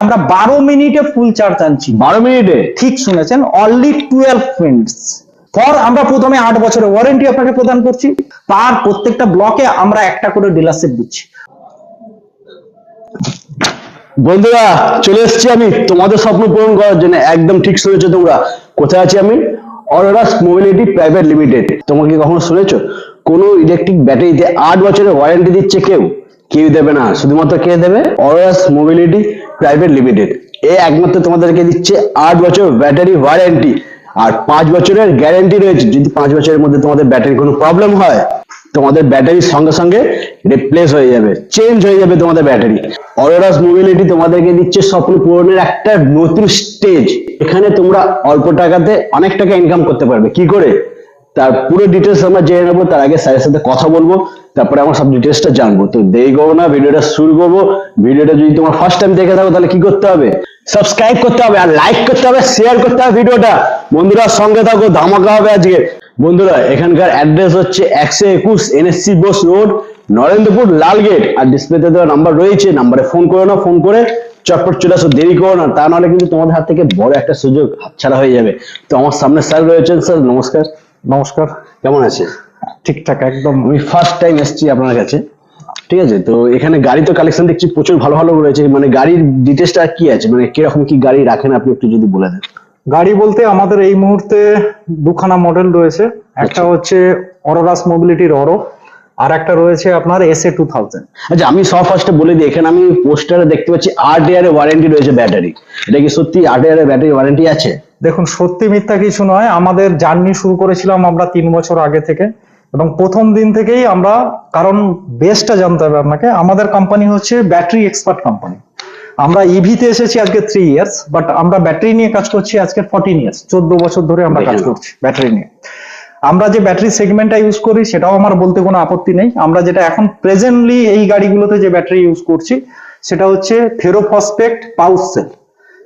আমরা বারো মিনিটে ফুল চার্জ আনছি। বারো মিনিটে? ঠিক শুনেছেন? অনলি টুয়েলভ মিনিটস ফর আমরা প্রথমে আট বছরের ওয়ারেন্টি আপনাকে প্রদান করছি। তার প্রত্যেকটা ব্লকে আমরা একটা করে ডিলারশিপ দিচ্ছি। বন্ধুরা চলে এসেছি আমি তোমাদের স্বপ্ন পূরণ করার জন্য। একদম ঠিক শুনেছো তোমরা। কোথায় আছি আমি? অরোরাস মোবিলিটি প্রাইভেট লিমিটেড তোমরা কি কখনো শুনেছো? কোনো ইলেকট্রিক ব্যাটারিতে আট বছরের ওয়ারেন্টি দিচ্ছে কেউ? কেউ দেবে না। শুধুমাত্র কে দেবে? অরোরাস মোবিলিটি প্রাইভেট লিমিটেড এ একমাত্র তোমাদেরকে দিচ্ছে আট বছর ব্যাটারি ওয়ারেন্টি আর পাঁচ বছরের গ্যারেন্টি রয়েছে। যদি পাঁচ বছরের মধ্যে তোমাদের ব্যাটারি কোনো প্রবলেম হয়, তোমাদের ব্যাটারির সঙ্গে সঙ্গে রিপ্লেস হয়ে যাবে চেঞ্জ হয়ে যাবে তোমাদের ব্যাটারি অরোরাস মোবিলিটি তোমাদেরকে দিচ্ছে স্বপ্ন পূরণের একটা নতুন স্টেজ এখানে তোমরা অল্প টাকাতে অনেক টাকা ইনকাম করতে পারবে। কি করে? তার পুরো ডিটেলস আমরা জেনে নেব, তার আগে স্যারের সাথে কথা বলব। তারপরে আমরা সব ডিটেলসটা জানব। তো দেরি করব না ভিডিওটা শুরু করব। ভিডিওটা যদি তোমার ফার্স্ট টাইম দেখে থাকো তাহলে কি করতে হবে? সাবস্ক্রাইব করতে হবে আর লাইক করতে হবে শেয়ার করতে হবে ভিডিওটা বন্ধুরা সঙ্গে থাকো ধামাকা হবে আজকে। বন্ধুরা এখানকার অ্যাড্রেস হচ্ছে একশো একুশ এনএসসি বোস রোড নরেন্দ্রপুর লালগেট। আর ডিসপ্লেতে দেওয়া নাম্বার রয়েছে নাম্বারে ফোন করো না ফোন করে চটপট চলে আসো দেরি করো না। তা নাহলে কিন্তু তোমাদের হাত থেকে বড় একটা সুযোগ হাতছাড়া হয়ে যাবে। তো আমার সামনে স্যার রয়েছেন স্যার নমস্কার। নমস্কার। কেমন আছে ঠিকঠাক একদম আমি ফার্স্ট টাইম এসেছি আপনার কাছে ঠিক আছে? তো এখানে গাড়ি তো কালেকশন দেখছি প্রচুর ভালো ভালো রয়েছে। মানে গাড়ির ডিটেলসটা কি আছে? মানে কীরকম কি গাড়ি রাখেন আপনি একটু যদি বলে দেন। গাড়ি বলতে আমাদের এই মুহূর্তে দুখানা মডেল রয়েছে। একটা হচ্ছে অরোরাস মোবিলিটির অরো আর একটা রয়েছে আপনার এস এ টু থাউজেন্ড আচ্ছা আমি সব ফার্স্টে বলে দিই এখানে আমি পোস্টারে দেখতে পাচ্ছি আট ইয়ারের ওয়ারেন্টি রয়েছে ব্যাটারি এটা কি সত্যি আট ইয়ারের ব্যাটারি ওয়ারেন্টি আছে? দেখুন সত্যি মিথ্যা কিছু নয় আমাদের জার্নি শুরু করেছিলাম আমরা তিন বছর আগে থেকে। এবং প্রথম দিন থেকেই আমরা কারণ বেসটা জানতে হবে আপনাকে আমাদের কোম্পানি হচ্ছে ব্যাটারি এক্সপার্ট কোম্পানি আমরা ইভিতে এসেছি আজকে থ্রি ইয়ার্স বাট আমরা ব্যাটারি নিয়ে কাজ করছি আজকে ফোরটিন ইয়ার্স চোদ্দ বছর ধরে আমরা কাজ করছি ব্যাটারি নিয়ে। আমরা যে ব্যাটারি সেগমেন্টটা ইউজ করি সেটাও আমার বলতে কোনো আপত্তি নেই। আমরা যেটা এখন প্রেজেন্টলি এই গাড়িগুলোতে যে ব্যাটারি ইউজ করছি সেটা হচ্ছে ফেরোফসপেক্ট পাউস সেল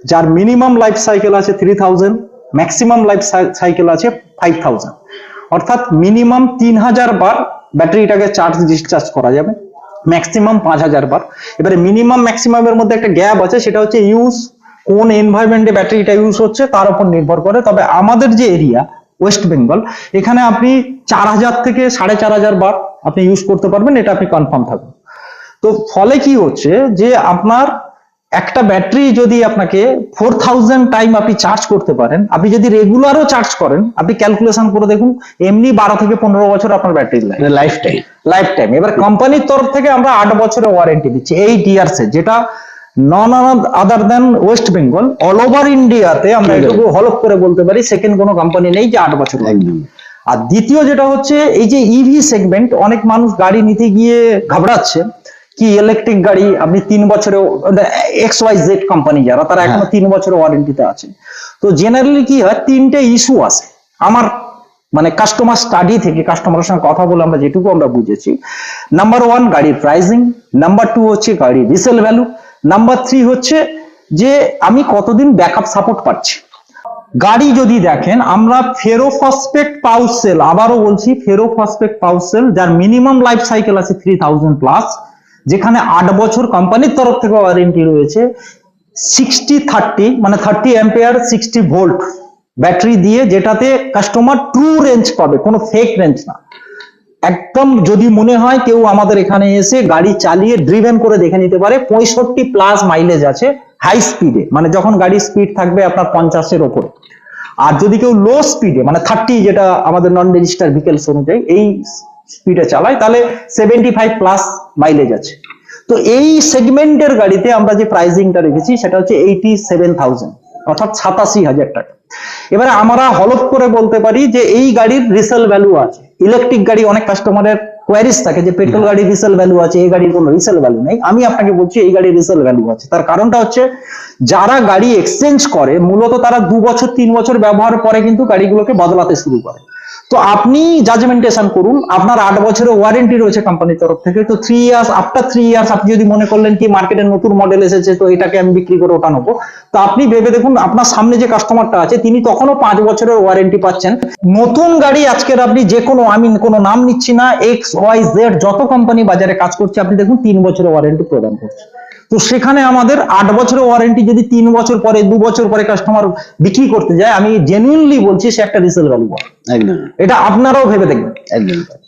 যার মিনিমাম লাইফ সাইকেল আছে three thousand maximum life cycle আছে ফাইভ থাউজেন্ড অর্থাৎ মিনিমাম তিন হাজার বার ব্যাটারিটাকে চার্জ ডিসচার্জ করা যাবে ম্যাক্সিমাম পাঁচ হাজার বার। এবারে মিনিমাম ম্যাক্সিমামের মধ্যে একটা গ্যাপ আছে, সেটা হচ্ছে ইউজ কোন এনভায়রনমেন্টে ব্যাটারিটা ইউজ হচ্ছে, তার উপর নির্ভর করে। তবে আমাদের যে এরিয়া ওয়েস্ট বেঙ্গল এখানে আপনি চার হাজার থেকে সাড়ে চার হাজার বার আপনি ইউজ করতে পারবেন, এটা আপনি কনফার্ম থাকবেন। তো ফলে কি হচ্ছে যে আপনার একটা ব্যাটারি যদি আপনাকে ফোর থাউজেন্ড টাইম আপনি চার্জ করতে পারেন আপনি যদি রেগুলারও চার্জ করেন আপনি ক্যালকুলেশন করে দেখুন এমনি বারো থেকে পনেরো বছর আপনার battery life life time life time এবার কোম্পানির তরফ থেকে আমরা আট বছরের ওয়ারেন্টি দিচ্ছি এই ইয়ার্স এর যেটা non other than West Bengal all over ইন্ডিয়াতে আমরা। এটুকু হলপ করে বলতে পারি সেকেন্ড কোনো কোম্পানি নেই যে আট বছর। আর দ্বিতীয় যেটা হচ্ছে এই যে ইভি সেগমেন্ট অনেক মানুষ গাড়ি নিতে গিয়ে ঘাবড়াচ্ছে কি ইলেকট্রিক গাড়ি? আপনি তিন বছরে এক্স ওয়াই জেড কোম্পানি যারা তারা এখনও হ্যাঁ। তিন বছরের ওয়ারেন্টিতে আছে। তো জেনারেলি কি হয় তিনটে ইস্যু আছে। আমার মানে কাস্টমার স্টাডি থেকে কাস্টমারের সঙ্গে কথা বলে আমরা যেটুকু আমরা বুঝেছি। নাম্বার ওয়ান গাড়ির প্রাইসিং নাম্বার টু হচ্ছে গাড়ির রিসেল ভ্যালু নাম্বার থ্রি হচ্ছে যে আমি কতদিন ব্যাকআপ সাপোর্ট পাচ্ছি। গাড়ি যদি দেখেন আমরা ফেরোফসপেক্ট পাউস সেল আবারও বলছি ফেরোফসপেক্ট পাউস সেল যার মিনিমাম লাইফ সাইকেল আছে থ্রি থাউজেন্ড প্লাস যেখানে আট বছর কোম্পানির তরফ থেকে ওয়ারেন্টি রয়েছে সিক্সটি থার্টি মানে thirty ampere sixty volt battery দিয়ে যেটাতে কাস্টমার ট্রু রেঞ্জ পাবে, কোনো ফেক রেঞ্জ না। একদম যদি মনে হয় কেউ আমাদের এখানে এসে গাড়ি চালিয়ে ড্রিভেন করে দেখে নিতে পারে, পঁয়ষট্টি প্লাস মাইলেজ আছে হাই স্পিডে মানে যখন গাড়ির স্পিড থাকবে আপনার পঞ্চাশের ওপরে। আর যদি কেউ লো স্পিডে মানে থার্টি যেটা আমাদের নন রেজিস্টার ভেহিকেলস অনুযায়ী, এই স্পিডে চালায়, তাহলে সেভেন্টি ফাইভ প্লাস মাইলেজ আছে। তো এই সেগমেন্টের গাড়িতে আমরা যে প্রাইসিংটা রেখেছি, সেটা হচ্ছে এইটি সেভেন থাউজেন্ড অর্থাৎ সাতাশি হাজার টাকা। এবারে আমরা হলফ করে বলতে পারি যে এই গাড়ির রিসেল ভ্যালু আছে। ইলেকট্রিক গাড়ি, অনেক কাস্টমারের কোয়ারিজ থাকে যে পেট্রোল গাড়ির রিসেল ভ্যালু আছে, এই গাড়ির কোনো রিসেল ভ্যালু নেই। আমি আপনাকে বলছি, এই গাড়ির রিসেল ভ্যালু আছে। তার কারণটা হচ্ছে, যারা গাড়ি এক্সচেঞ্জ করে, মূলত তারা দু বছর, তিন বছর ব্যবহার পরে কিন্তু গাড়িগুলোকে বদলাতে শুরু করে। তো আপনি জাজমেন্টেশন করুন। আপনার আট বছরের ওয়ারেন্টি রয়েছে কোম্পানির তরফ থেকে। তো three years after three years আপনি যদি মনে করলেন কি মার্কেটে নতুন মডেল এসেছে, তো এটাকে আমি বিক্রি করে ওটা নেব। তো আপনি ভেবে দেখুন, আপনার সামনে যে কাস্টমারটা আছে, তিনি তখনও পাঁচ বছরের ওয়ারেন্টি পাচ্ছেন। নতুন গাড়ি আজকের আপনি যে কোনো আমি কোনো নাম নিচ্ছি না এক্স ওয়াই জেড যত কোম্পানি বাজারে কাজ করছে, আপনি দেখুন তিন বছরের ওয়ারেন্টি প্রদান করছে। তো সেখানে আমাদের আট বছরের ওয়ারেন্টি যদি তিন বছর পরে দু বছর পরে কাস্টমার বিক্রি করতে যায় আমি জেনুইনলি বলছি সে একটা রিসেল ভ্যালু এটা আপনারাও ভেবে দেখবেন।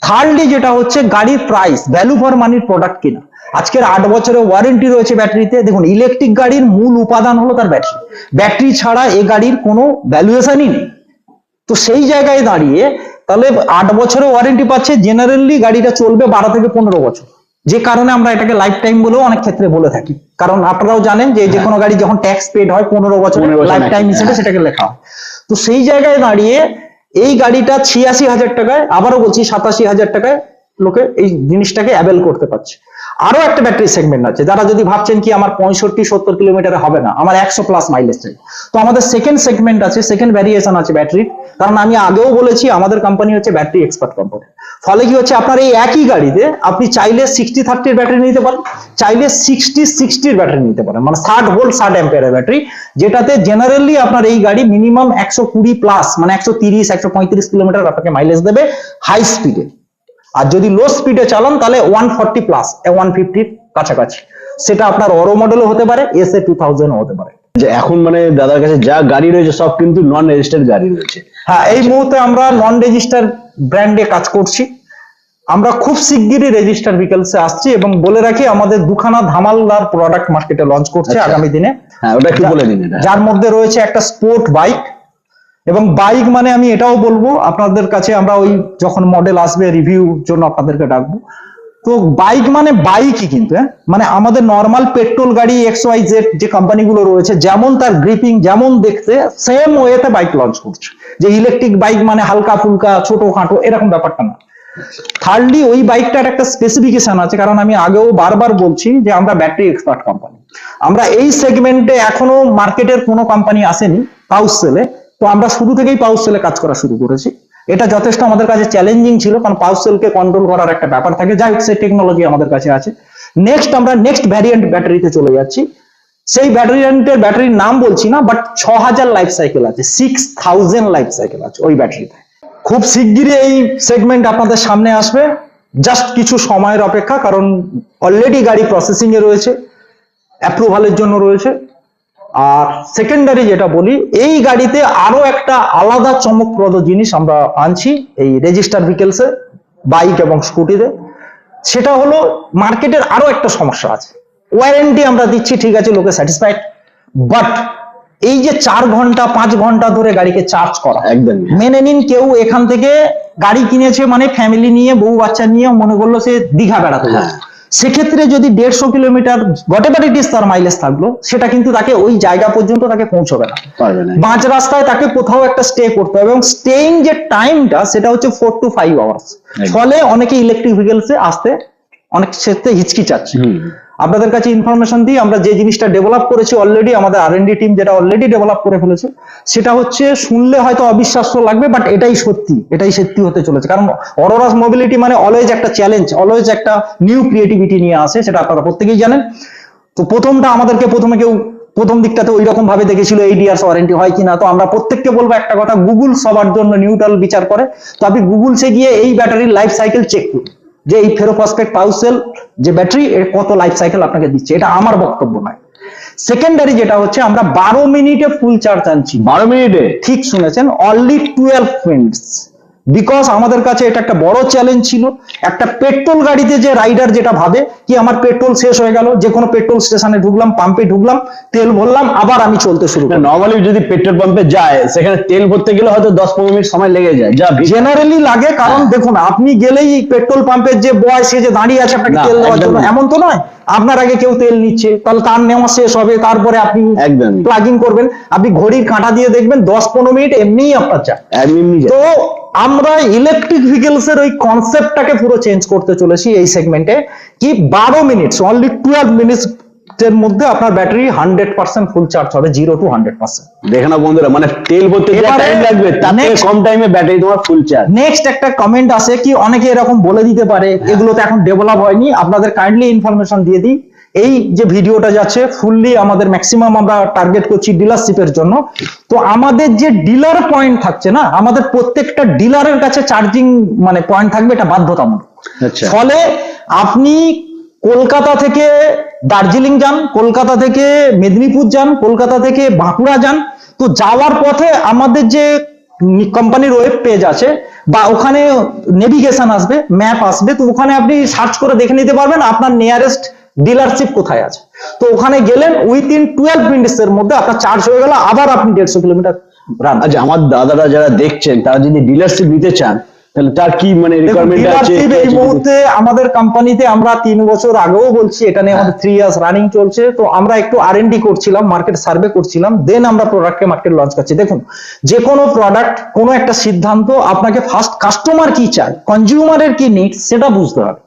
থার্ডলি যেটা হচ্ছে গাড়ির প্রাইস ভ্যালু ফর মানির প্রোডাক্ট কিনা। আজকের আট বছরের ওয়ারেন্টি রয়েছে ব্যাটারিতে দেখুন ইলেকট্রিক গাড়ির মূল উপাদান হলো তার ব্যাটারি ব্যাটারি ছাড়া এ গাড়ির কোনো ভ্যালুয়েশনই নেই। তো সেই জায়গায় দাঁড়িয়ে তাহলে আট বছরের ওয়ারেন্টি পাচ্ছে জেনারেলি গাড়িটা চলবে বারো থেকে পনেরো বছর। যে কারণে আমরা এটাকে লাইফ টাইম বলেও অনেক ক্ষেত্রে বলে থাকি। কারণ আপনারাও জানেন যে যে কোনো গাড়ি যখন ট্যাক্স পেড হয় পনেরো বছর লাইফ টাইম হিসেবে হ্যাঁ। সেটাকে লেখা হয়। তো সেই জায়গায় দাঁড়িয়ে এই গাড়িটা ছিয়াশি হাজার টাকায় আবারও বলছি সাতাশি হাজার টাকায় লোকে এই জিনিসটাকে অ্যাভেল করতে পারছে। আরও একটা ব্যাটারি সেগমেন্ট আছে। যারা যদি ভাবছেন কি আমার পঁয়ষট্টি সত্তর কিলোমিটারে হবে না আমার একশো প্লাস মাইলেজ চাই। তো আমাদের সেকেন্ড সেগমেন্ট আছে সেকেন্ড ভ্যারিয়েশন আছে ব্যাটারির কারণ আমি আগেও বলেছি, আমাদের কোম্পানি হচ্ছে ব্যাটারি এক্সপার্ট কোম্পানি ফলে কি হচ্ছে? আপনার এই একই গাড়িতে আপনি চাইলে সিক্সটি থার্টির ব্যাটারি নিতে পারেন, চাইলে সিক্সটি সিক্সটির ব্যাটারি নিতে পারেন। মানে ষাট ভোল্ট ষাট অ্যাম্পিয়ারের ব্যাটারি যেটাতে জেনারেলি আপনার এই গাড়ি মিনিমাম একশো কুড়ি প্লাস মানে একশো তিরিশ, একশো পঁয়ত্রিশ কিলোমিটার আপনাকে মাইলেজ দেবে হাই স্পিডে আর যদি লো স্পিডে চালান, তাহলে ওয়ান ফর্টি প্লাস ওয়ান ফিফটির কাছাকাছি। সেটা আপনার অরো মডেলও হতে পারে এস এ টু থাউজেন্ড হতে পারে। যে এখন মানে দাদার কাছে যা গাড়ি রয়েছে সব কিন্তু নন রেজিস্টার্ড গাড়ি রয়েছে। হ্যাঁ এই মুহূর্তে আমরা নন রেজিস্টার ব্র্যান্ডে কাজ করছি। আমরা খুব শিগগিরই রেজিস্টার ভিকেলসে আসছি এবং বলে রাখি আমাদের দুখানা ধামালদার প্রোডাক্ট মার্কেটে লঞ্চ করছে আচ্ছা। আগামী দিনে। হ্যাঁ ওটা একটু বলে দিন যার মধ্যে রয়েছে একটা স্পোর্ট বাইক এবং বাইক মানে আমি এটাও বলব আপনাদের কাছে আমরা ওই যখন মডেল আসবে রিভিউ জন্য আপনাদেরকে ডাকবো। তো বাইক মানে বাইকই কিন্তু হ্যাঁ? মানে আমাদের নর্মাল পেট্রোল গাড়ি এক্স ওয়াই জেড যে কোম্পানিগুলো রয়েছে, যেমন তার গ্রিপিং যেমন দেখতে সেম ওয়েতে বাইক লঞ্চ করছে। যে ইলেকট্রিক বাইক মানে হালকা ফুলকা, ছোট খাটো, এরকম ব্যাপারটা না। থার্ডলি ওই বাইকটার একটা স্পেসিফিকেশন আছে, কারণ আমি আগেও বারবার বলছি যে আমরা ব্যাটারি এক্সপার্ট কোম্পানি আমরা এই সেগমেন্টে এখনও মার্কেটের কোনো কোম্পানি আসেনি পাউস সেলে তো আমরা শুরু থেকেই পাউস সেলে কাজ করা শুরু করেছি। এটা যথেষ্ট আমাদের কাছে চ্যালেঞ্জিং ছিল, কারণ পাউস সেলকে কন্ট্রোল করার একটা ব্যাপার থাকে। যাই হোক, সেই টেকনোলজি আমাদের কাছে আছে। নেক্সট আমরা নেক্সট ভ্যারিয়েন্ট ব্যাটারিতে চলে যাচ্ছি। সেই ভ্যারিয়েন্টের ব্যাটারির নাম বলছি না বাট ছ হাজার লাইফ সাইকেল আছে সিক্স থাউজেন্ড লাইফ সাইকেল আছে ওই ব্যাটারিতে খুব শিগগিরই এই সেগমেন্ট আপনাদের সামনে আসবে। জাস্ট কিছু সময়ের অপেক্ষা, কারণ অলরেডি গাড়ি প্রসেসিং এ রয়েছে অ্যাপ্রুভালের জন্য রয়েছে। আর সেকেন্ডারি যেটা বলি এই গাড়িতে আরও একটা আলাদা চমকপ্রদ জিনিস আমরা আনছি এই রেজিস্টার ভিকেলসে বাইক এবং স্কুটিতে সেটা হলো মার্কেটের আরও একটা সমস্যা আছে। ওয়ারেন্টি আমরা দিচ্ছি ঠিক আছে লোকে স্যাটিসফাইড বাট এই যে চার ঘণ্টা পাঁচ ঘণ্টা ধরে গাড়িকে চার্জ করা একদম। মেনে নিন কেউ এখান থেকে গাড়ি কিনেছে মানে ফ্যামিলি নিয়ে বউ বাচ্চা নিয়ে মনে করল সে দীঘা বেড়াতে যাবে সেক্ষেত্রে যদি দেড়শো কিলোমিটার গটে ইট ইস তার মাইলেজ থাকল সেটা কিন্তু তাকে ওই জায়গা পর্যন্ত তাকে পৌঁছবে না। পাঁচ রাস্তায় তাকে কোথাও একটা স্টে করতে হবে এবং স্টেইং যে টাইমটা সেটা হচ্ছে ফোর টু ফাইভ আওয়ার্স ফলে অনেকে ইলেকট্রিক ভেহিকেলসে আসতে অনেক ক্ষেত্রে হিচকিচাচ্ছে আপনাদের কাছে ইনফরমেশন দিই আমরা যে জিনিসটা ডেভেলপ করেছি অলরেডি আমাদের আর টিম যেটা অলরেডি ডেভেলপ করে ফেলেছে, সেটা হচ্ছে শুনলে হয়তো অবিশ্বাস্য লাগবে বাট এটাই সত্যি এটাই সত্যি হতে চলেছে। কারণ অরোরাস মোবিলিটি মানে অলওয়েজ একটা চ্যালেঞ্জ অলওয়েজ একটা নিউ ক্রিয়েটিভিটি নিয়ে আসে, সেটা আপনারা প্রত্যেকেই জানেন। তো প্রথমটা আমাদেরকে প্রথমে কেউ প্রথম দিকটাতে ওই রকম ভাবে দেখেছিল এই ওয়ারেন্টি হয় কিনা, তো আমরা প্রত্যেককে বলব একটা কথা গুগল সবার জন্য নিউট্রাল বিচার করে। তো আপনি গুগলসে গিয়ে এই ব্যাটারির লাইফ সাইকেল চেক করুন। যে এই ফেরোফসফেট পাউসেল যে ব্যাটারি এর কত লাইফ সাইকেল আপনাকে দিচ্ছে? এটা আমার বক্তব্য নয়। সেকেন্ডারি যেটা হচ্ছে আমরা বারো মিনিটে ফুল চার্জ আনছি। বারো মিনিটে? ঠিক শুনেছেন? অনলি টুয়েলভ মিনিটস বিকজ আমাদের কাছে এটা একটা বড় চ্যালেঞ্জ ছিল। একটা পেট্রোল গাড়িতে যে রাইডার যেটা ভাবে কি আমার পেট্রোল শেষ হয়ে গেল যে কোনো পেট্রোল স্টেশনে ঢুকলাম পাম্পে ঢুকলাম তেল ভরলাম আবার আমি চলতে শুরু করলাম। নর্মালি যদি পেট্রোল পাম্পে যায় সেখানে তেল ভরতে গেলে হয়তো দশ পনেরো মিনিট সময় লেগে যায়। যা জেনারেলি লাগে কারণ দেখুন আপনি গেলেই পেট্রোল পাম্পের যে বয় সে যে দাঁড়িয়ে আছে আপনাকে তেল দেওয়ার জন্য এমন তো নয়? আপনার আগে কেউ তেল নিচ্ছে তাহলে তার নেওয়া শেষ হবে তারপরে আপনি একদম। প্লাগিং করবেন। আপনি ঘড়ির কাঁটা দিয়ে দেখবেন দশ পনেরো মিনিট এমনিই আপনার এমনি তো আমরা ইলেকট্রিক ভেহিকেলস এর ওই কনসেপ্টটাকে পুরো চেঞ্জ করতে চলেছি এই সেগমেন্টে কি বারো মিনিটস অনলি টুয়েলভ মিনিটস এর মধ্যে আপনার battery hundred percent full charge হবে জিরো টু হান্ড্রেড পার্সেন্ট দেখে না বন্ধুরা মানে তেল ভরতে যে টাইম লাগবে তার কম টাইমে ব্যাটারি তোমার ফুল চার্জ নেক্সট একটা কমেন্ট আছে কি অনেকে এরকম বলে দিতে পারে এগুলো তো এখন ডেভেলপ হয়নি আপনাদের কাইন্ডলি ইনফরমেশন দিয়ে দিই। এই যে ভিডিওটা যাচ্ছে ফুললি আমাদের ম্যাক্সিমাম আমরা টার্গেট করছি ডিলারশিপের জন্য। তো আমাদের যে ডিলার পয়েন্ট থাকছে না আমাদের প্রত্যেকটা ডিলারের কাছে চার্জিং মানে পয়েন্ট থাকবে এটা বাধ্যতামূলক। আচ্ছা। ফলে আপনি কলকাতা থেকে দার্জিলিং যান কলকাতা থেকে মেদিনীপুর যান কলকাতা থেকে বাঁকুড়া যান তো যাওয়ার পথে আমাদের যে কোম্পানির ওয়েব পেজ আছে বা ওখানে নেভিগেশন আসবে ম্যাপ আসবে তো ওখানে আপনি সার্চ করে দেখে নিতে পারবেন আপনার নিয়ারেস্ট ডিলারশিপ কোথায় আছে? তো ওখানে গেলেন উইথিন টুয়েলভ মিনিটস এর মধ্যে আপনার চার্জ হয়ে গেল আবার আপনি দেড়শো কিলোমিটার রান আচ্ছা আমার দাদারা যারা দেখছেন তারা যদি ডিলারশিপ নিতে চান তাহলে তার কি মানে রিকোয়ারমেন্ট আছে? এই মুহূর্তে আমাদের কোম্পানিতে আমরা তিন বছর আগেও বলছি এটা নিয়ে আমাদের থ্রি ইয়ার্স রানিং চলছে। তো আমরা একটু আর এন ডি করছিলাম মার্কেট সার্ভে করছিলাম দেন আমরা প্রোডাক্টকে মার্কেট লঞ্চ করছি। দেখুন যে কোনো প্রোডাক্ট কোনো একটা সিদ্ধান্ত আপনাকে ফার্স্ট কাস্টমার কি চায় কনজিউমারের কি নিড সেটা বুঝতে হবে।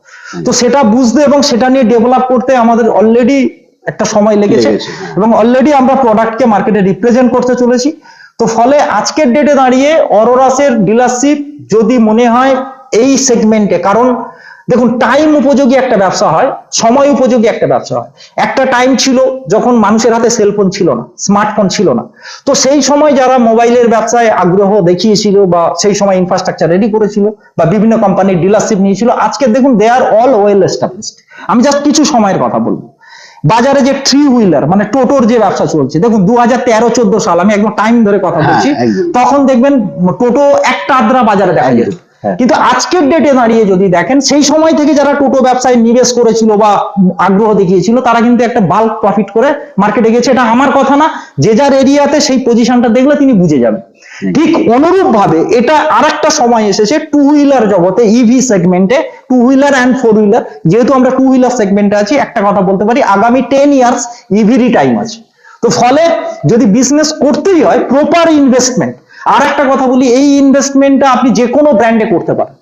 তো সেটা বুঝতে এবং সেটা নিয়ে ডেভেলপ করতে আমাদের অলরেডি একটা সময় লেগেছে লেগেছে। এবং অলরেডি আমরা প্রোডাক্টকে মার্কেটে রিপ্রেজেন্ট করতে চলেছি তো ফলে আজকের ডেটে দাঁড়িয়ে অরোরাসের ডিলারশিপ যদি মনে হয় এই সেগমেন্টে কারণ দেখুন টাইম উপযোগী একটা ব্যবসা হয় সময় উপযোগী একটা ব্যবসা হয়। একটা টাইম ছিল যখন মানুষের হাতে সেলফোন ছিল না স্মার্টফোন ছিল না। তো সেই সময় যারা মোবাইলের ব্যবসায় আগ্রহ দেখিয়েছিল বা সেই সময় ইনফ্রাস্ট্রাকচার রেডি করেছিল বা বিভিন্ন কোম্পানির ডিলারশিপ নিয়েছিল আজকে দেখুন they are all well established আমি জাস্ট কিছু সময়ের কথা বলব। বাজারে যে থ্রি হুইলার মানে টোটোর যে ব্যবসা চলছে দেখুন দু হাজার তেরো চোদ্দ সাল আমি একদম টাইম ধরে কথা হ্যাঁ, বলছি তখন দেখবেন টোটো একটা আদ্রা বাজারে দেখা যেত। কিন্তু আজকের ডেটে দাঁড়িয়ে যদি দেখেন সেই সময় থেকে যারা টোটো ব্যবসায় নিবেশ করেছিল বা আগ্রহ দেখিয়েছিল তারা কিন্তু একটা বাল্ক প্রফিট করে মার্কেটে গেছে। এটা আমার কথা না যে যার এরিয়াতে সেই পজিশনটা দেখলে তিনি বুঝে যাবেন। ঠিক অনুরূপ ভাবে এটা আরেকটা সময় এসেছে টু হুইলার জগতে ইভি সেগমেন্টে two wheeler and four wheeler যেহেতু আমরা টু হুইলার সেগমেন্টে আছি একটা কথা বলতে পারি আগামী টেন ইয়ার্স ইভিরই টাইম আছে। তো ফলে যদি বিজনেস করতেই হয় প্রপার ইনভেস্টমেন্ট আর একটা কথা বলি এই ইনভেস্টমেন্টটা আপনি যে কোনো ব্র্যান্ডে করতে পারেন।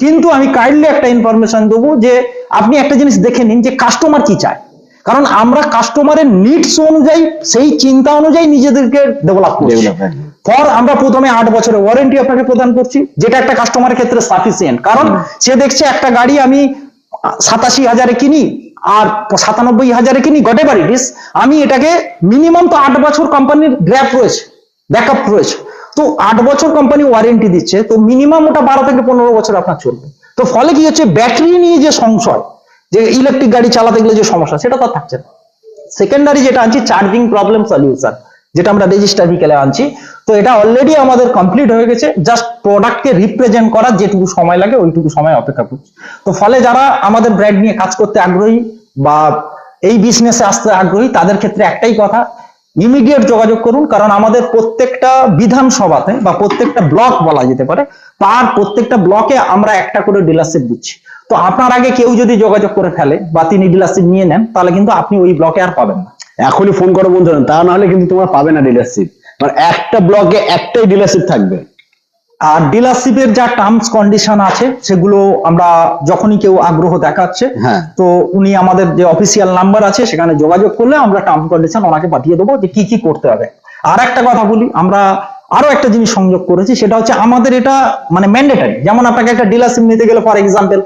কিন্তু আমি কাইন্ডলি একটা ইনফরমেশন দেবো যে আপনি একটা জিনিস দেখে নিন যে কাস্টমার কি চায়। কারণ আমরা কাস্টমারের নিডস অনুযায়ী সেই চিন্তা অনুযায়ী নিজেদেরকে ডেভেলপ করছি। Development. ফর আমরা প্রথমে আট বছরের ওয়ারেন্টি আপনাকে প্রদান করছি যেটা একটা কাস্টমারের ক্ষেত্রে সাফিসিয়েন্ট কারণ সে দেখছে একটা গাড়ি আমি সাতাশি হাজারে কিনি আর সাতানব্বই হাজারে কিনি গটে বাড়ি আমি এটাকে মিনিমাম তো আট বছর কোম্পানির গ্র্যাপ রয়েছে ব্যাকআপ রয়েছে। তো আট বছর কোম্পানি ওয়ারেন্টি দিচ্ছে, তো মিনিমাম ওটা বারো থেকে পনেরো বছর আপনার চলবে। তো ফলে কি হচ্ছে? ব্যাটারি নিয়ে যে সংশয়, যে ইলেকট্রিক গাড়ি চালাতে গেলে যে সমস্যা, সেটা তো থাকছে না। সেকেন্ডারি যেটা আনছি চার্জিং প্রবলেম সলিউশন যেটা আমরা রেজিস্টার ভিকেলে আনছি। তো এটা অলরেডি আমাদের কমপ্লিট হয়ে গেছে জাস্ট প্রোডাক্টকে রিপ্রেজেন্ট করার যেটুকু সময় লাগে, ওইটুকু সময় অপেক্ষা করছি। তো ফলে যারা আমাদের ব্র্যান্ড নিয়ে কাজ করতে আগ্রহী বা এই বিজনেসে আসতে আগ্রহী, তাদের ক্ষেত্রে একটাই কথা ইমিডিয়েট যোগাযোগ করুন, কারণ আমাদের প্রত্যেকটা বিধানসভাতে বা প্রত্যেকটা ব্লক বলা যেতে পারে, তার প্রত্যেকটা ব্লকে আমরা একটা করে ডিলারশিপ দিচ্ছি। তো আপনার আগে কেউ যদি যোগাযোগ করে ফেলে বা তিনি ডিলারশিপ নিয়ে নেন, তাহলে কিন্তু আপনি ওই ব্লকে আর পাবেন না। এখনই ফোন করো বন্ধুরা, তা না হলে কিন্তু তোমরা পাবে না ডিলারশিপ মানে একটা ব্লকে একটাই ডিলারশিপ থাকবে। আর ডিলারশিপের যা টার্মস কন্ডিশন আছে সেগুলো আমরা যখনই কেউ আগ্রহ দেখাচ্ছে হ্যাঁ। তো উনি আমাদের যে অফিসিয়াল নাম্বার আছে সেখানে যোগাযোগ করলে আমরা টার্ম কন্ডিশন ওনাকে পাঠিয়ে দেবো যে কি কি করতে হবে। আর একটা কথা বলি আমরা আরও একটা জিনিস সংযোগ করেছি সেটা হচ্ছে আমাদের এটা মানে ম্যান্ডেটারি যেমন আপনাকে একটা ডিলারশিপ নিতে গেলে ফর এক্সাম্পল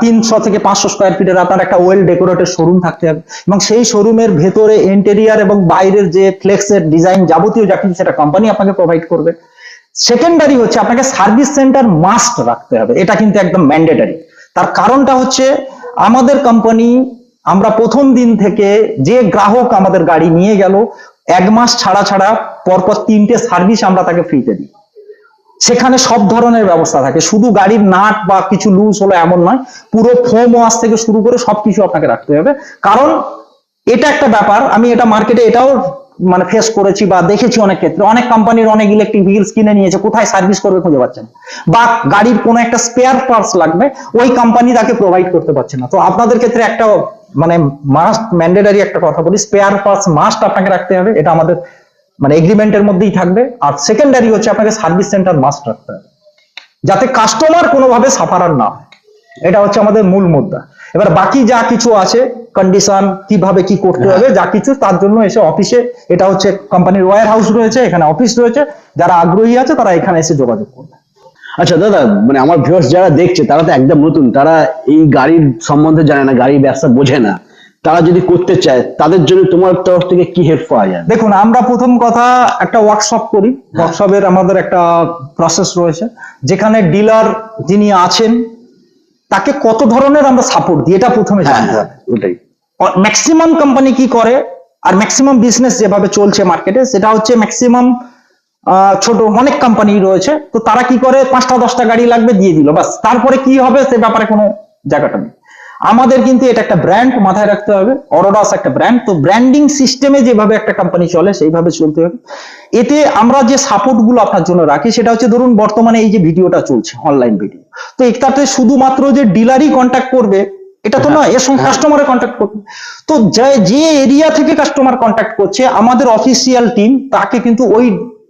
তিনশো থেকে পাঁচশো স্কোয়ার ফিটের আপনার একটা ওয়েল ডেকোরেটেড শোরুম থাকতে হবে। এবং সেই শোরুমের ভেতরে ইন্টেরিয়ার এবং বাইরের যে ফ্লেক্সের ডিজাইন যাবতীয় যা কিছু সেটা কোম্পানি আপনাকে প্রোভাইড করবে। সেকেন্ডারি হচ্ছে আপনাকে সার্ভিস সেন্টার মাস্ট রাখতে হবে। এটা কিন্তু একদম ম্যান্ডেটারি তার কারণটা হচ্ছে, আমাদের কোম্পানি আমরা প্রথম দিন থেকে যে গ্রাহক আমাদের গাড়ি নিয়ে গেল, এক মাস ছাড়া ছাড়া পরপর তিনটে সার্ভিস আমরা তাকে ফ্রিতে দিই। সেখানে সব ধরনের ব্যবস্থা থাকে। শুধু গাড়ির নাট বা কিছু লুজ হলো এমন নয়, পুরো ফোম ওয়াশ থেকে শুরু করে সবকিছু আপনাকে রাখতে হবে। কারণ এটা একটা ব্যাপার, আমি এটা মার্কেটে এটাও মানে ফেস করেছি বা দেখেছি অনেক ক্ষেত্রে। অনেক কোম্পানির অনেক ইলেকট্রিক ভেহিকলস কিনে নিয়েছে, কোথায় সার্ভিস করবে খুঁজে পাচ্ছেন। বা গাড়ির কোনো একটা স্পেয়ার পার্টস লাগবে, ওই কোম্পানি তাকে প্রোভাইড করতে পারছে না। তো আপনাদের ক্ষেত্রে একটা মানে মাস্ট ম্যান্ডেটারি একটা কথা বলি স্পেয়ার পার্টস মাস্ট আপনাকে রাখতে হবে, এটা আমাদের মানে এগ্রিমেন্টের মধ্যেই থাকবে। আর সেকেন্ডারি হচ্ছে আপনাকে সার্ভিস সেন্টার মাস্ট রাখতে হবে। যাতে কাস্টমার কোনোভাবে সাফারার না এটা হচ্ছে আমাদের মূল মুদ্রা। এবার বাকি যা কিছু আছে কন্ডিশন কীভাবে কি করতে হবে যা কিছু তার জন্য এসে অফিসে এটা হচ্ছে কোম্পানির ওয়্যার হাউস রয়েছে এখানে অফিস রয়েছে যারা আগ্রহী আছে তারা এখানে এসে যোগাযোগ করবে। আচ্ছা দাদা মানে আমার ভিউয়ার্স যারা দেখছে তারা তো একদম নতুন তারা এই গাড়ির সম্বন্ধে জানে না গাড়ির ব্যবসা বোঝে না। তারা যদি করতে চায় তাদের জন্য তোমার তরফ থেকে কি হেল্প পাওয়া যায়? দেখুন আমরা প্রথম কথা একটা ওয়ার্কশপ করি। ওয়ার্কশপের আমাদের একটা প্রসেস রয়েছে যেখানে ডিলার যিনি আছেন তাকে কত ধরনের আমরা সাপোর্ট দিই এটা প্রথমে হ্যাঁ জানতে হ্যাঁ হবে। ওটাই। ম্যাক্সিমাম কোম্পানি কি করে আর ম্যাক্সিমাম বিজনেস যেভাবে চলছে মার্কেটে সেটা হচ্ছে ম্যাক্সিমাম ছোট অনেক কোম্পানি রয়েছে তো তারা কি করে পাঁচটা দশটা গাড়ি লাগবে দিয়ে দিল বাস তারপরে কি হবে সে ব্যাপারে কোনো জায়গাটা নেই। আমাদের কিন্তু এটা একটা ব্র্যান্ড মাথায় রাখতে হবে। অরোডাস একটা ব্র্যান্ড তো ব্র্যান্ডিং সিস্টেমে যেভাবে একটা কোম্পানি চলে সেইভাবে চলতে হবে। এতে আমরা যে সাপোর্টগুলো আপনার জন্য রাখি সেটা হচ্ছে ধরুন বর্তমানে এই যে ভিডিওটা চলছে অনলাইন ভিডিও তো এটাতে শুধুমাত্র যে ডিলারই কন্ট্যাক্ট করবে এটা তো নয় এর সঙ্গে কাস্টমারে কন্ট্যাক্ট করবে। তো যে এরিয়া থেকে কাস্টমার কন্ট্যাক্ট করছে আমাদের অফিসিয়াল টিম তাকে কিন্তু ওই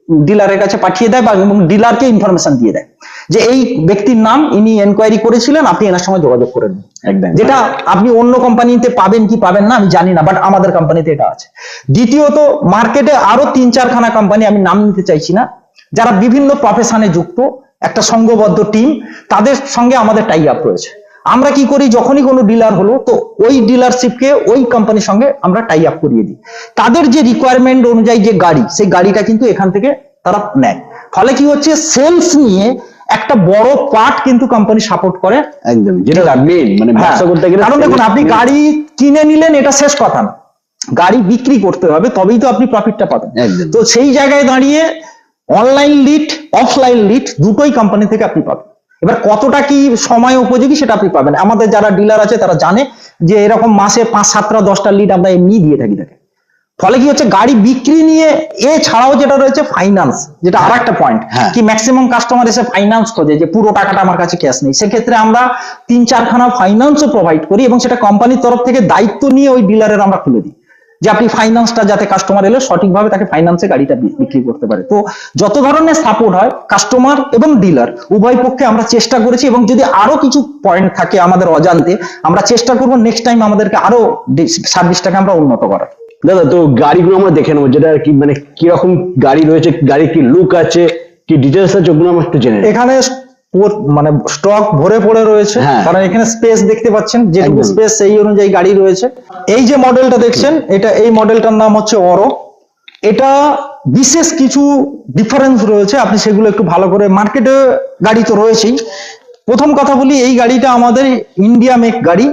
ডিলারের কাছে পাঠিয়ে দেয় বা এবং ডিলারকে ইনফরমেশন দিয়ে দেয়। যে এই ব্যক্তির নাম ইনি এনকোয়ারি করেছিলেন আপনি এনার সঙ্গে যোগাযোগ করে একদম। যেটা আপনি অন্য কোম্পানিতে পাবেন কি পাবেন না আমি জানি না বাট আমাদের কোম্পানিতে এটা আছে। দ্বিতীয়ত মার্কেটে আরও তিন চারখানা কোম্পানি আমি নাম নিতে চাইছি না। যারা বিভিন্ন প্রফেশনে যুক্ত একটা সংঘবদ্ধ টিম তাদের সঙ্গে আমাদের টাই আপ রয়েছে। আমরা কি করি? যখনই কোনো ডিলার হলো তো ওই ডিলারশিপকে ওই কোম্পানির সঙ্গে আমরা টাই আপ করিয়ে দিই। তাদের যে রিকোয়ারমেন্ট অনুযায়ী যে গাড়ি সেই গাড়িটা কিন্তু এখান থেকে তারা নেয়। ফলে কি হচ্ছে? সেলস নিয়ে একটা বড় পার্ট কিন্তু কোম্পানি সাপোর্ট করে। একদম যেটা মেন মানে হ্যাঁ, ব্যবসা করতে গেলে কারণ দেখুন আপনি গাড়ি কিনে নিলেন এটা শেষ কথা না। গাড়ি বিক্রি করতে হবে তবেই তো আপনি প্রফিটটা পাবেন। তো সেই জায়গায় দাঁড়িয়ে অনলাইন লিড অফলাইন লিড দুটোই কোম্পানি থেকে আপনি পাবেন। এবার কতটা কি সময় উপযোগী সেটা আপনি পাবেন। আমাদের যারা ডিলার আছে তারা জানে যে এরকম মাসে পাঁচ সাতটা দশটা লিড আমরা এমনি দিয়ে থাকি তাকে। ফলে কি হচ্ছে গাড়ি বিক্রি নিয়ে এছাড়াও যেটা রয়েছে ফাইন্যান্স যেটা আর একটা পয়েন্ট। কি ম্যাক্সিমাম কাস্টমার এসে ফাইন্যান্স খোঁজে যে পুরো টাকাটা আমার কাছে ক্যাশ নেই। সেক্ষেত্রে আমরা তিন চারখানা ফাইন্যান্সও প্রোভাইড করি এবং সেটা কোম্পানির তরফ থেকে দায়িত্ব নিয়ে ওই ডিলারের আমরা খুলে দিই। যে আপনি ফাইন্যান্সটা যাতে কাস্টমার এলে সঠিকভাবে তাকে ফাইন্যান্সে গাড়িটা বিক্রি করতে পারে। তো যত ধরনের সাপোর্ট হয় কাস্টমার এবং ডিলার উভয় পক্ষে আমরা চেষ্টা করেছি এবং যদি আরও কিছু পয়েন্ট থাকে আমাদের অজান্তে আমরা চেষ্টা করব নেক্সট টাইম আমাদেরকে আরও সার্ভিসটাকে আমরা উন্নত করার। দাদা তো গাড়িগুলো আমরা দেখে নেব যেটা কি মানে কীরকম গাড়ি রয়েছে গাড়ির কি লুক আছে কি ডিটেলস আছে ওগুলো আমরা একটু জেনে এখানে মানে স্টক ভরে পড়ে রয়েছে। হ্যাঁ। কারণ এখানে স্পেস দেখতে পাচ্ছেন যেটুকু স্পেস সেই অনুযায়ী গাড়ি রয়েছে। এই যে মডেলটা দেখছেন এটা এই মডেলটার নাম হচ্ছে অরো এটা বিশেষ কিছু ডিফারেন্স রয়েছে আপনি সেগুলো একটু ভালো করে মার্কেটে গাড়ি তো রয়েছেই। প্রথম কথা বলি এই গাড়িটা আমাদের ইন্ডিয়া মেক গাড়ি।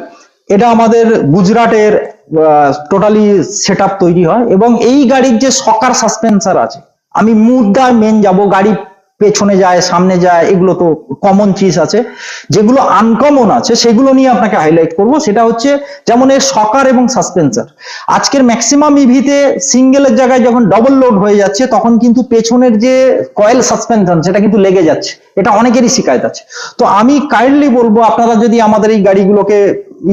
এটা আমাদের গুজরাটের টোটালি সেট তৈরি হয় এবং এই গাড়ির যে সকার সাসপেন্সার আছে আমি মুদ্রা মেন যাব গাড়ি পেছনে যায়, সামনে যায়, এগুলো তো কমন চিজ আছে। যেগুলো আনকমন আছে, সেগুলো নিয়ে আপনাকে হাইলাইট করব। সেটা হচ্ছে যেমন এর সকার এবং সাসপেন্সার আজকের ম্যাক্সিমাম ইভিতে সিঙ্গেলের জায়গায় যখন ডবল লোড হয়ে যাচ্ছে, তখন কিন্তু পেছনের যে কয়েল সাসপেনশন সেটা কিন্তু লেগে যাচ্ছে। এটা অনেকেরই শিকায়ত আছে। তো আমি কাইন্ডলি বলব, আপনারা যদি আমাদের এই গাড়িগুলোকে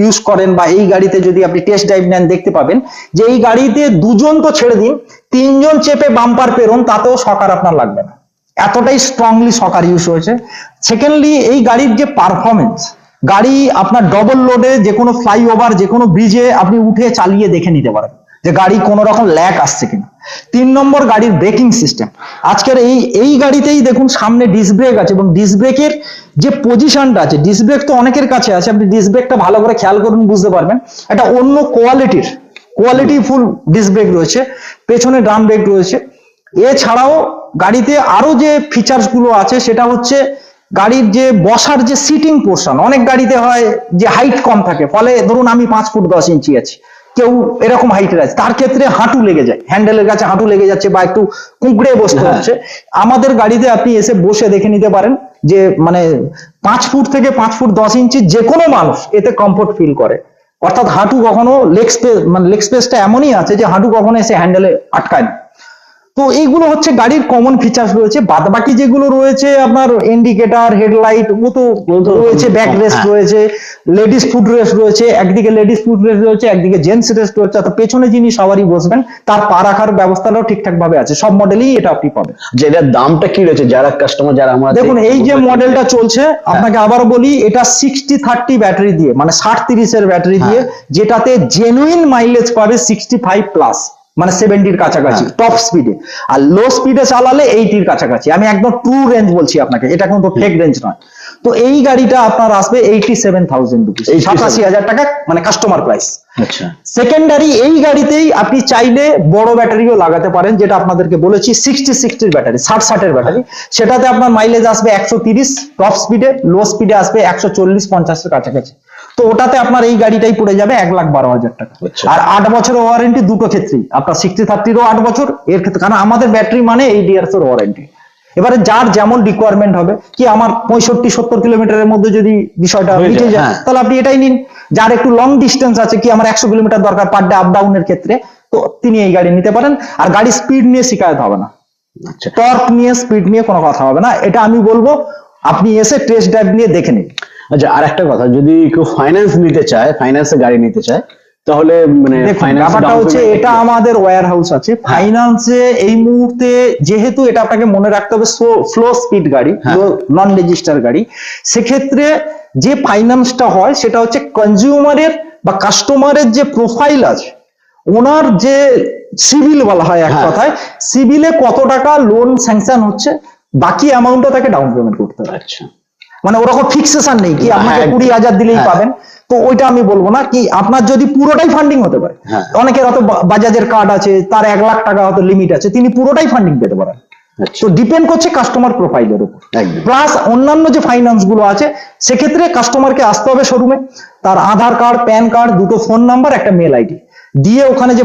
ইউজ করেন বা এই গাড়িতে যদি আপনি টেস্ট ড্রাইভ নেন, দেখতে পাবেন যে এই গাড়িতে দুজন তো ছেড়ে দিন, তিনজন চেপে বাম্পার পেরোন, তাতেও সকার আপনার লাগবে না। এতটাই স্ট্রংলি সকার ইউজ হয়েছে সেকেন্ডলি এই গাড়ির যে পারফরমেন্স গাড়ি আপনার ডবল লোডে যে কোনো ফ্লাইওভার যে কোনো ব্রিজে আপনি উঠে চালিয়ে দেখে নিতে পারেন যে গাড়ি কোনো রকম ল্যাক আসছে কিনা। তিন নম্বর গাড়ির ব্রেকিং সিস্টেম আজকের এই এই গাড়িতেই দেখুন সামনে ডিস ব্রেক আছে এবং ডিস ব্রেকের যে পজিশনটা আছে ডিস ব্রেক তো অনেকের কাছে আছে, আপনি ডিস ব্রেকটা ভালো করে খেয়াল করুন, বুঝতে পারবেন। এটা অন্য কোয়ালিটির কোয়ালিটি ফুল ডিস ব্রেক রয়েছে, পেছনে ড্রাম ব্রেক রয়েছে। এছাড়াও গাড়িতে আরও যে ফিচার্সগুলো আছে সেটা হচ্ছে গাড়ির যে বসার যে সিটিং পোর্শন অনেক গাড়িতে হয় যে হাইট কম থাকে। ফলে ধরুন আমি পাঁচ ফুট দশ ইঞ্চি আছি কেউ এরকম হাইটের আছে। তার ক্ষেত্রে হাঁটু লেগে যায় হ্যান্ডেলের কাছে হাঁটু লেগে যাচ্ছে বা একটু কুঁকড়ে বসতে হ্যাঁ। হচ্ছে। আমাদের গাড়িতে আপনি এসে বসে দেখে নিতে পারেন যে মানে পাঁচ ফুট থেকে পাঁচ ফুট দশ ইঞ্চি যে কোনো মানুষ এতে কমফোর্ট ফিল করে। অর্থাৎ হাঁটু কখনো লেগ স্পেস মানে লেগ স্পেসটা এমনই আছে যে হাঁটু কখনো এসে হ্যান্ডেলে আটকায় না। তো এইগুলো হচ্ছে গাড়ির কমন ফিচার্স রয়েছে। বাদ বাকি যেগুলো রয়েছে আপনার ইন্ডিকেটর হেডলাইট ও তো রয়েছে ব্যাক হ্যাঁ। রেস্ট রয়েছে লেডিস ফুড রেস্ট রয়েছে একদিকে লেডিস ফুড রেস্ট রয়েছে একদিকে জেন্টস রেস্ট রয়েছে অর্থাৎ পেছনে যিনি সবারই বসবেন তার পা রাখার ব্যবস্থাটাও ঠিকঠাক ভাবে আছে। সব মডেলেই এটা আপনি পাবেন। যেটার দামটা কি রয়েছে? যারা কাস্টমার যারা আমরা দেখুন এই যে মডেলটা চলছে আপনাকে আবার বলি এটা সিক্সটি থার্টি ব্যাটারি দিয়ে মানে ষাট তিরিশের ব্যাটারি দিয়ে যেটাতে জেনুইন মাইলেজ পাবে সিক্সটি ফাইভ প্লাস মানে সেভেন্টির কাছাকাছি টপ স্পিডে আর লো স্পিডে চালালে এইটির কাছাকাছি। আমি একদম ট্রু রেঞ্জ বলছি আপনাকে এটা কিন্তু ফেক রেঞ্জ নয়। তো এই গাড়িটা আপনার আসবে এইটি সেভেন থাউজেন্ড রুপিস সাতাশি হাজার টাকা মানে কাস্টমার প্রাইস আচ্ছা। সেকেন্ডারি এই গাড়িতেই আপনি চাইলে বড় ব্যাটারিও লাগাতে পারেন যেটা আপনাদেরকে বলেছি সিক্সটি সিক্সটির ব্যাটারি ষাট ষাটের ব্যাটারি। সেটাতে আপনার মাইলেজ আসবে একশো তিরিশ টপ স্পিডে লো স্পিডে আসবে একশো চল্লিশ পঞ্চাশের কাছাকাছি। তো ওটাতে আপনার এই গাড়িটাই পড়ে যাবে এক লাখ বারো হাজার টাকা। আচ্ছা। আর আট বছরের ওয়ারেন্টি দুটো ক্ষেত্রেই। আপনার সিক্সটি থার্টিরও আট বছর এর ক্ষেত্রে কারণ আমাদের ব্যাটারি মানে এই ডিয়ার্স এর ওয়ারেন্টি এবারে যার যেমন রিকোয়ারমেন্ট হবে কি আমার পঁয়ষট্টি সত্তর কিলোমিটারের মধ্যে যদি বিষয়টা মিটে যায়, হ্যাঁ। তাহলে আপনি এটাই নিন। যার একটু লং ডিস্টেন্স আছে কি আমার একশো কিলোমিটার দরকার পার ডে আপ ডাউনের ক্ষেত্রে তো তিনি এই গাড়ি নিতে পারেন। আর গাড়ি স্পিড নিয়ে শিকায়ত হবে না। আচ্ছা। টর্ক নিয়ে স্পিড নিয়ে কোনো কথা হবে না। এটা আমি বলব আপনি এসে টেস্ট ড্রাইভ নিয়ে দেখে নিন। আচ্ছা আর একটা কথা যদি কেউ ফাইন্যান্স নিতে চায় ফাইন্যান্সে গাড়ি নিতে চায় তাহলে মানে ব্যাপারটা হচ্ছে এটা আমাদের ওয়্যার হাউস আছে ফাইন্যান্সে এই মুহূর্তে যেহেতু এটা আপনাকে মনে রাখতে হবে স্লো স্পিড গাড়ি হ্যাঁ। নন রেজিস্টার গাড়ি সেক্ষেত্রে যে ফাইন্যান্সটা হয় সেটা হচ্ছে কনজিউমারের বা কাস্টমারের যে প্রোফাইল আছে ওনার যে সিভিল বলা হয় এক হ্যাঁ। কথায় সিভিলে কত টাকা লোন স্যাংশন হচ্ছে বাকি অ্যামাউন্টটা তাকে ডাউন পেমেন্ট করতে হবে। আচ্ছা। মানে ওরকম ফিক্সেশন নেই কি হ্যাঁ, আপনাকে কুড়ি হাজার দিলেই হ্যাঁ। পাবেন। তো ওইটা আমি বলব না কি আপনার যদি পুরোটাই ফান্ডিং হতে পারে। হ্যাঁ। অনেকের হয়তো বাজাজের কার্ড আছে তার এক লাখ টাকা হয়তো লিমিট আছে তিনি পুরোটাই ফান্ডিং পেতে পারেন। আচ্ছা। তো ডিপেন্ড করছে কাস্টমার প্রোফাইলের উপর। প্লাস অন্যান্য যে ফাইন্যান্সগুলো আছে সেক্ষেত্রে কাস্টমারকে আসতে হবে শোরুমে তার আধার কার্ড প্যান কার্ড দুটো ফোন নাম্বার একটা মেল আইডি দিয়ে ওখানে যে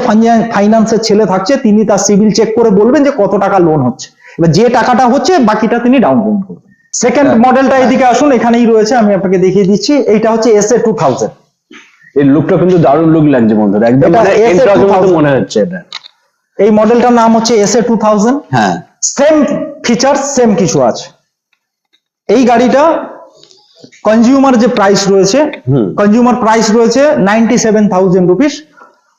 ফাইন্যান্সের ছেলে থাকছে তিনি তার সিভিল চেক করে বলবেন যে কত টাকা লোন হচ্ছে। এবার যে টাকাটা হচ্ছে বাকিটা তিনি ডাউন পেমেন্ট করবেন। সেকেন্ড। মডেলটা এদিকে আসুন এখানেই রয়েছে আমি আপনাকে দেখিয়ে দিচ্ছি। এইটা হচ্ছে এস এ টু থাউজেন্ড এই লুকটা কিন্তু দারুণ লুক লাগছে বন্ধুরা একদম মানে SF এন্ট্রাকের মতো 2000 মনে হচ্ছে এটা। এই মডেলটার নাম হচ্ছে এস এ টু থাউজেন্ড হ্যাঁ। সেম ফিচার সেম কিছু আছে। এই গাড়িটা কনজিউমার যে প্রাইস রয়েছে হুম। কনজিউমার প্রাইস রয়েছে ninety seven thousand rupees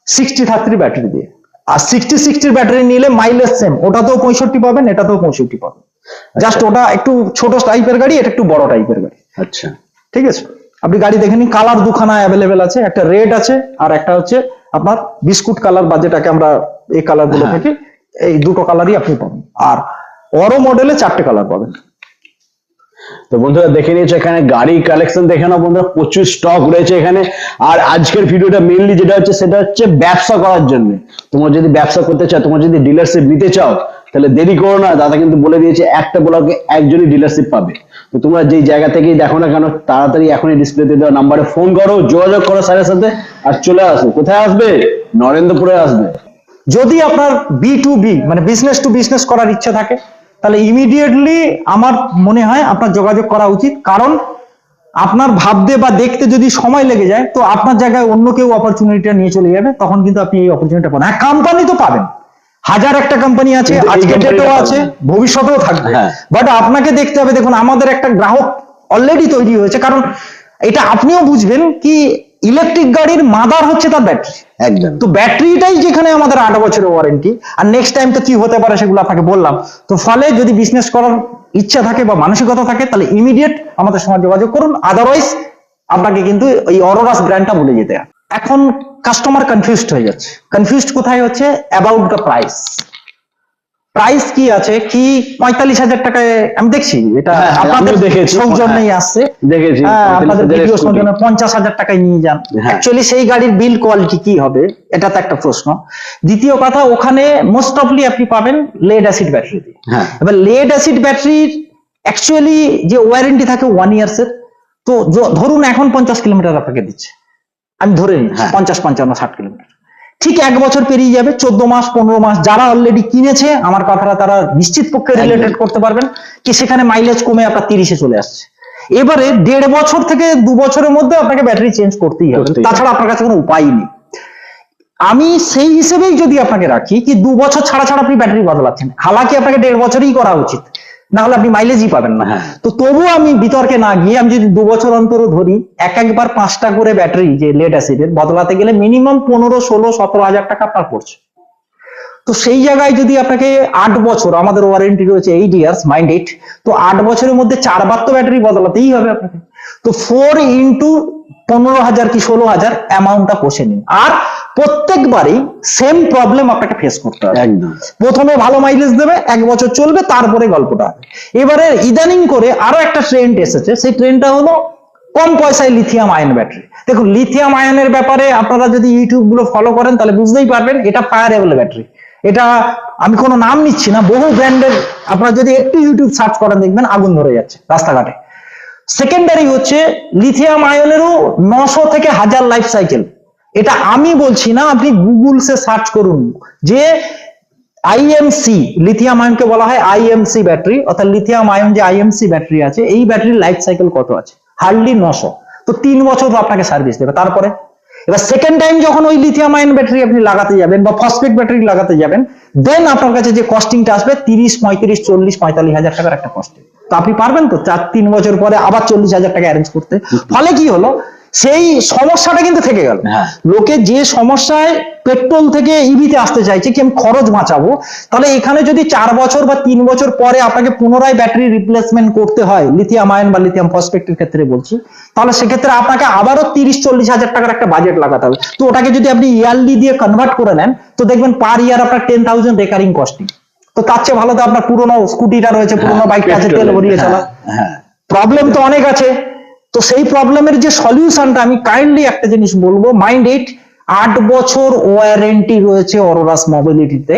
sixty thirty battery দিয়ে। আর সিক্সটি সিক্সটির ব্যাটারি নিলে মাইলেজ সেম ওটাতেও পঁয়ষট্টি পাবেন এটাতেও পঁয়ষট্টি পাবেন। জাস্ট ওটা একটু ছোট টাইপের গাড়ি এটা একটু বড় টাইপের গাড়ি। আচ্ছা। ঠিক আছে? আপনি গাড়ি দেখে নিন কালার দুখানা অ্যাভেলেবেল আছে একটা রেড আছে আর একটা হচ্ছে আপনার বিস্কুট কালার বা যেটাকে আমরা এই কালারগুলো হ্যাঁ। থেকে এই দুটো কালারই আপনি পাবেন। আর অরো মডেলে চারটে কালার পাবেন। তো বন্ধুরা দেখে নিয়েছো এখানে গাড়ি কালেকশন দেখে নাও বন্ধুরা প্রচুর স্টক রয়েছে এখানে। আর আজকের ভিডিওটা মেইনলি যেটা হচ্ছে সেটা হচ্ছে ব্যবসা করার জন্য। তোমরা যদি ব্যবসা করতে চাও তোমরা যদি ডিলারশিপ নিতে চাও তাহলে দেরি করো না, দাদা কিন্তু বলে দিয়েছে একটা ব্লকে একজনই ডিলারশিপ পাবে। তো তোমরা যেই জায়গা থেকেই দেখো না কেন, তাড়াতাড়ি এখনই ডিসপ্লেতে দেওয়া নাম্বারে ফোন করো, যোগাযোগ করো স্যারের সাথে, আর চলে আসো। কোথায় আসবে? নরেন্দ্রপুরে আসবে। যদি আপনার বি টু বি মানে বিজনেস টু বিজনেস করার ইচ্ছা থাকে, তাহলে ইমিডিয়েটলি আমার মনে হয় আপনার যোগাযোগ করা উচিত। কারণ আপনার ভাবতে বা দেখতে যদি সময় লেগে যায়, তো আপনার জায়গায় অন্য কেউ অপরচুনিটিটা নিয়ে চলে যাবে, তখন কিন্তু আপনি এই অপরচুনিটি পাবেন। হ্যাঁ কোম্পানি তো পাবেন। হাজার একটা কোম্পানি আছে কিন্তু এই আজকে ডেটেও আছে ভবিষ্যতেও থাকবে। হ্যাঁ। বাট আপনাকে দেখতে হবে দেখুন আমাদের একটা গ্রাহক অলরেডি তৈরি হয়েছে কারণ এটা আপনিও বুঝবেন কি ইলেকট্রিক গাড়ির মাদার হচ্ছে তার ব্যাটারি একদম। তো ব্যাটারিটাই যেখানে আমাদের আট বছরের ওয়ারেন্টি আর নেক্সট টাইম তো কি হতে পারে সেগুলো আপনাকে বললাম। তো ফলে যদি বিজনেস করার ইচ্ছা থাকে বা মানসিকতা থাকে তাহলে ইমিডিয়েট আমাদের সঙ্গে যোগাযোগ করুন। আদারওয়াইজ আপনাকে কিন্তু এই অরোরাস ব্র্যান্ডটা ভুলে যেতে হয় এখন কাস্টমার কনফিউজড হয়ে যাচ্ছে। কনফিউজড কোথায় হচ্ছে? অ্যাবাউট দ্য প্রাইস প্রাইস কি আছে? কি পঁয়তাল্লিশ হাজার টাকায় আমি দেখছি এটা হ্যাঁ, হ্যাঁ, আপনাদের। সৌজন্যই আসছে। হ্যাঁ, 45 আপনাদের ভিডিও সৌজন্য পঞ্চাশ হাজার টাকায় নিয়ে যান। অ্যাকচুয়ালি সেই গাড়ির বিল কোয়ালিটি কি হবে? এটা তো একটা প্রশ্ন। দ্বিতীয় কথা ওখানে মোস্ট অফলি আপনি পাবেন লেড অ্যাসিড ব্যাটারি দিয়ে। এবার লেড অ্যাসিড ব্যাটারির অ্যাকচুয়ালি যে ওয়ারেন্টি থাকে ওয়ান ইয়ার্স এর তো ধরুন এখন পঞ্চাশ কিলোমিটার আপনাকে দিচ্ছে। আমি ধরে নিচ্ছি হ্যাঁ। পঞ্চাশ পঞ্চান্ন ষাট কিলোমিটার। ঠিক এক বছর পেরিয়ে যাবে চোদ্দ মাস পনেরো মাস যারা অলরেডি কিনেছে আমার কথাটা তারা নিশ্চিত পক্ষে রিলেটেড করতে পারবেন কি সেখানে মাইলেজ কমে আপনার তিরিশে চলে আসছে। এবারে দেড় বছর থেকে দু বছরের মধ্যে আপনাকে ব্যাটারি চেঞ্জ করতেই হবে। তাছাড়া আপনার কাছে কোনো উপায় নেই। আমি সেই হিসেবেই যদি আপনাকে রাখি কি দু বছর ছাড়া ছাড়া আপনি ব্যাটারি বদলাচ্ছেন। হালাকি আপনাকে দেড় বছরই করা উচিত। না হলে আপনি মাইলেজই পাবেন না। হ্যাঁ। তো তবুও আমি বিতর্কে না গিয়ে আমি যদি দু বছর অন্তর ধরি এক একবার পাঁচটা করে ব্যাটারি যে লেড অ্যাসিডের বদলাতে গেলে মিনিমাম পনেরো ষোলো সতেরো হাজার টাকা পার পড়ছে। তো সেই জায়গায় যদি আপনাকে আট বছর আমাদের ওয়ারেন্টি রয়েছে এইট ইয়ার্স মাইন্ড এইট তো আট বছরের মধ্যে চারবার তো ব্যাটারি বদলাতেই হবে আপনাকে। তো ফোর ইন্টু পনেরো হাজার কি ষোলো হাজার অ্যামাউন্টটা কষে নিন। আর প্রত্যেকবারই সেম প্রবলেম আপনাকে ফেস করতে হবে। প্রথমে ভালো মাইলেজ দেবে এক বছর চলবে তারপরে গল্পটা হবে। এবারে ইদানিং করে আরও একটা ট্রেন্ড এসেছে সেই ট্রেন্ডটা হলো কম পয়সায় লিথিয়াম আয়ন ব্যাটারি দেখুন লিথিয়াম আয়নের ব্যাপারে আপনারা যদি ইউটিউবগুলো ফলো করেন তাহলে বুঝতেই পারবেন এটা ফায়ারেবল ব্যাটারি এটা আমি কোনো নাম নিচ্ছি না বহু ব্র্যান্ডের আপনারা যদি একটু ইউটিউব সার্চ করেন দেখবেন আগুন ধরে যাচ্ছে রাস্তাঘাটে। সেকেন্ডারি হচ্ছে লিথিয়াম আয়নেরও নশো থেকে হাজার লাইফ সাইকেল এটা আমি বলছি না, আপনি গুগলসে সার্চ করুন যে আইএমসি লিথিয়াম আয়নকে বলা হয় আইএমসি ব্যাটারি অর্থাৎ লিথিয়াম আয়ন যে আইএমসি ব্যাটারি আছে, এই ব্যাটারির লাইফ সাইকেল কত আছে? হার্ডলি নশো। তো তিন বছর তো আপনাকে সার্ভিস দেবে। তারপরে, এবার সেকেন্ড টাইম যখন ওই লিথিয়াম আয়ন ব্যাটারি আপনি লাগাতে যাবেন বা ফসফেট ব্যাটারি লাগাতে যাবেন দেন আপনার কাছে যে কস্টিংটা আসবে, তিরিশ, পঁয়ত্রিশ, চল্লিশ, পঁয়তাল্লিশ হাজার টাকার একটা কস্টিং তো আপনি পারবেন তো? চার তিন বছর পরে আবার চল্লিশ হাজার টাকা অ্যারেঞ্জ করতে। ফলে কি হলো? সেই সমস্যাটা কিন্তু থেকে গেল। হ্যাঁ। লোকে যে সমস্যায় পেট্রোল থেকে ইভিতে আসতে চাইছে কি আমি খরচ বাঁচাবো? তাহলে এখানে যদি চার বছর বা তিন বছর পরে আপনাকে পুনরায় ব্যাটারি রিপ্লেসমেন্ট করতে হয় লিথিয়াম আয়ন বা লিথিয়াম ফসফেটের ক্ষেত্রে বলছি তাহলে সেক্ষেত্রে আপনাকে আবারও তিরিশ চল্লিশ হাজার টাকার একটা বাজেট লাগাতে হবে। তো ওটাকে যদি আপনি ইয়ারলি দিয়ে কনভার্ট করে নেন তো দেখবেন পার ইয়ার আপনার টেন থাউজেন্ড রেকারিং কস্টিং তো তার চেয়ে ভালো তো আপনার পুরোনো স্কুটিটা রয়েছে পুরোনো বাইকটা আছে তেল ভরিয়ে চলা। হ্যাঁ। প্রবলেম তো অনেক আছে। তো সেই প্রবলেমের যে সলিউশনটা আমি কাইন্ডলি একটা জিনিস বলব মাইন্ড ইট আট বছর ওয়ারেন্টি রয়েছে অরোরাস মোবিলিটিতে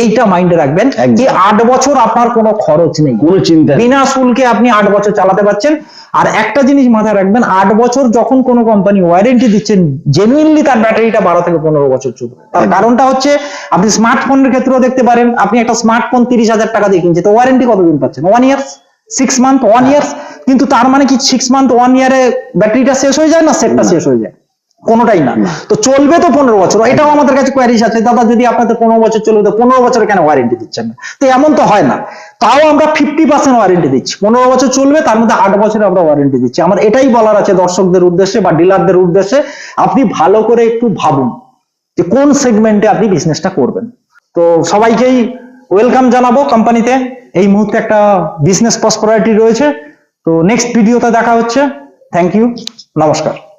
এইটা মাইন্ডে রাখবেন। যে আট বছর আপনার কোনো খরচ নেই। কোনো চিন্তা বিনা শুল্কে আপনি আট বছর চালাতে পারছেন। আর একটা জিনিস মাথায় রাখবেন আট বছর যখন কোনো কোম্পানি ওয়ারেন্টি দিচ্ছেন জেনুইনলি তার ব্যাটারিটা বারো থেকে পনেরো বছর চলবে। তার কারণটা হচ্ছে আপনি স্মার্টফোনের ক্ষেত্রেও দেখতে পারেন আপনি একটা স্মার্টফোন তিরিশ হাজার টাকা দিয়ে কিনছে তো ওয়ারেন্টি কতদিন পাচ্ছেন? One years six month one years কিন্তু তার মানে কি সিক্স মান্থ ওয়ান ইয়ারে ব্যাটারিটা শেষ হয়ে যায় না সেটটা শেষ হয়ে যায়? কোনোটাই না। তো চলবে তো পনেরো বছর। এটাও আমাদের কাছে কোয়ারিজ আছে। দাদা যদি আপনাদের পনেরো বছর চলবে তো পনেরো বছর কেন ওয়ারেন্টি দিচ্ছেন না? তো এমন তো হয় না। তাও আমরা ফিফটি পার্সেন্ট ওয়ারেন্টি দিচ্ছি। পনেরো বছর চলবে তার মধ্যে আট বছর আমরা ওয়ারেন্টি দিচ্ছি। আমার এটাই বলার আছে দর্শকদের উদ্দেশ্যে বা ডিলারদের উদ্দেশ্যে। আপনি ভালো করে একটু ভাবুন যে কোন সেগমেন্টে আপনি বিজনেসটা করবেন। তো সবাইকেই ওয়েলকাম জানাব কোম্পানিতে এই মুহূর্তে একটা বিজনেস প্রসপারিটি রয়েছে। তো নেক্সট ভিডিওতে দেখা হচ্ছে। থ্যাংক ইউ নমস্কার।